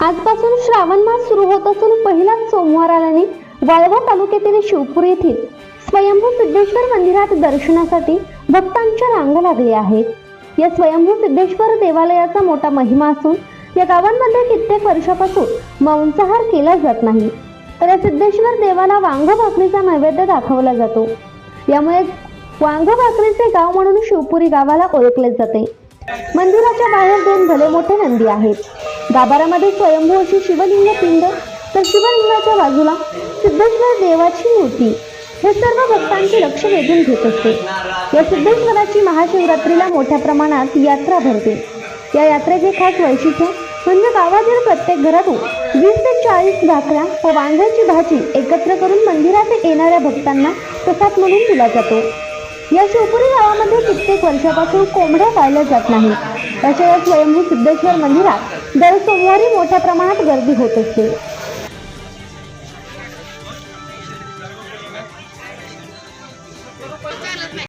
आजपासून श्रावण मास सुरू होत असून पहिलाच सोमवार आल्याने वाळवा तालुक्यातील शिवपूर येथील स्वयंभू सिद्धेश्वर मंदिरात दर्शनासाठी भक्तांच्या रांगा लागल्या आहेत. या स्वयंभू सिद्धेश्वर देवालयाचा मोठा महिमा असून या गावांमध्ये कित्येक वर्षापासून मांसाहार केला जात नाही. तर या सिद्धेश्वर देवाला वांग भाकरीचा नैवेद्य दाखवला जातो. यामुळे वांग भाकरीचे गाव म्हणून शिवपुरी गावाला ओळखले जाते. मंदिराच्या बाहेर दोन भले मोठे नंदी आहेत. गाभाऱ्यामध्ये स्वयंभू अशी शिवलिंग पिंड तर शिवलिंगाच्या बाजूला सिद्धेश्वर देवाची मूर्ती. हे सर्व भक्तांचे लक्ष वेधून घेत असते. या सिद्धेश्वराची महाशिवरात्रीला मोठ्या प्रमाणात यात्रा भरते. या यात्रेचे खास वैशिष्ट्य म्हणजे गावातील प्रत्येक घरातून वीस ते चाळीस भाकऱ्या व वांग्याची भाजी एकत्र करून मंदिरात येणाऱ्या भक्तांना प्रसाद म्हणून दिला जातो. या शिवपुरी गावामध्ये कित्येक वर्षापासून कोंबड्या पाळल्या जात नाहीत. त्याच्या या स्वयंभू सिद्धेश्वर मंदिरात दर सोमवारी मोठ्या प्रमाणात गर्दी होत असते.